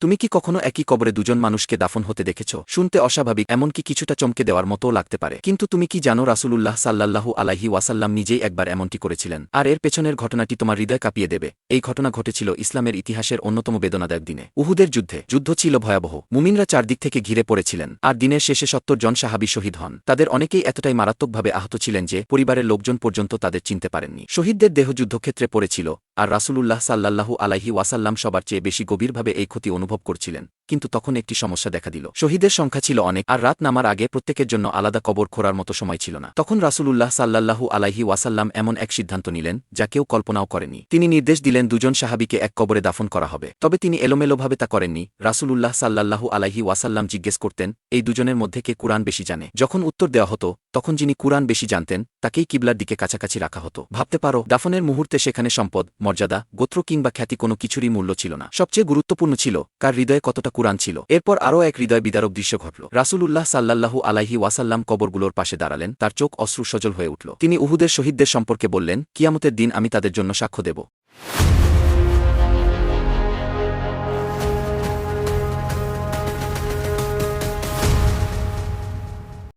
তুমি কি কখনো একই কবরে দুজন মানুষকে দাফন হতে দেখেছ? শুনতে অস্বাভাবিক, এমনকি কিছুটা চমকে দেওয়ার মতোও লাগতে পারে। কিন্তু তুমি কি জানো রাসূলুল্লাহ সাল্লাল্লাহু আলাহি ওয়াসাল্লাম নিজেই একবার এমনটি করেছিলেন? আর এর পেছনের ঘটনাটি তোমার হৃদয় কাঁপিয়ে দেবে। এই ঘটনা ঘটেছিল ইসলামের ইতিহাসের অন্যতম বেদনাদায়ক দিনে। উহুদের যুদ্ধে। যুদ্ধ ছিল ভয়াবহ। মুমিনরা চারদিক থেকে ঘিরে পড়েছিলেন, আর দিনের শেষে সত্তর জন সাহাবি শহীদ হন। তাদের অনেকেই এতটাই মারাত্মকভাবে আহত ছিলেন যে, পরিবারের লোকজন পর্যন্ত তাদের চিনতে পারেননি। শহীদদের দেহ যুদ্ধক্ষেত্রে পড়েছিল আর রাসূলুল্লাহ সাল্লাল্লাহু আলাহি ওয়াসাল্লাম সবার চেয়ে বেশি গভীরভাবে এই ক্ষতি অনুভব করছিলেন। কিন্তু তখন একটি সমস্যা দেখা দিল। শহীদের সংখ্যা ছিল অনেক, আর রাত নামার আগে প্রত্যেকের জন্য আলাদা কবর খোঁড়ার মতো সময় ছিল না। তখন রাসূলুল্লাহ সাল্লাল্লাহু আলাইহি ওয়াসাল্লাম এমন এক সিদ্ধান্ত নিলেন, যা কেউ কল্পনাও করেনি। তিনি নির্দেশ দিলেন দুজন সাহাবীকে এক কবরে দাফন করা হবে। তবে তিনি এলোমেলোভাবে তা করেননি। রাসূলুল্লাহ সাল্লাল্লাহু আলাইহি ওয়াসাল্লাম জিজ্ঞেস করতেন, এই দুজনের মধ্যে কে কুরআন বেশি জানে? যখন উত্তর দেওয়া হতো, তখন যিনি কুরআন বেশি জানতেন, তাকেই কিবলার দিকে কাছাকাছি রাখা হতো। ভাবতে পারো, দাফনের মুহূর্তে সেখানে সম্পদ, মর্যাদা, গোত্র কিংবা খ্যাতি কোনো কিছুরই মূল্য ছিল না। সবচেয়ে গুরুত্বপূর্ণ ছিল, কার হৃদয়ে কতটা কুরআন ছিল। এরপর আরও এক হৃদয় বিদারক দৃশ্য ঘটল। রাসুলুল্লাহ সাল্লাল্লাহু আলাহি ওয়াসাল্লাম কবরগুলোর পাশে দাঁড়ালেন, তার চোখ অশ্রু সজল হয়ে উঠল। তিনি উহুদের শহীদদের সম্পর্কে বললেন, কিয়ামতের দিন আমি তাদের জন্য সাক্ষ্য দেব।